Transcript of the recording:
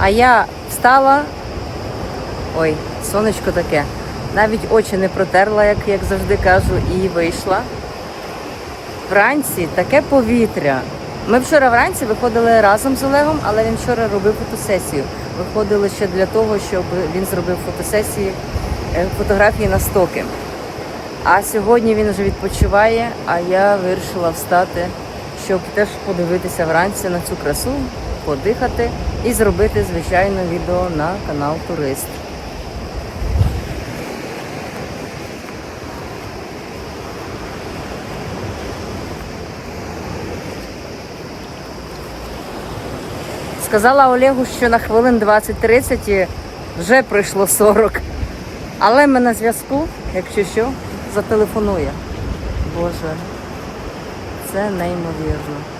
А я встала. Ой, сонечко таке. Навіть очі не протерла, як, як завжди кажу, і вийшла. Вранці таке повітря. Ми вчора вранці виходили разом з Олегом, але він вчора робив фотосесію. Виходили ще для того, щоб він зробив фотосесії, е, фотографії на стоки. А сьогодні він вже відпочиває, а я вирішила встати, щоб теж подивитися вранці на цю красу, подихати і зробити, звичайно, відео на канал Турист. Сказала Олегу, що на хвилин 20-30 вже пройшло 40. Але ми на зв'язку, якщо що, зателефонує. Боже, це неймовірно.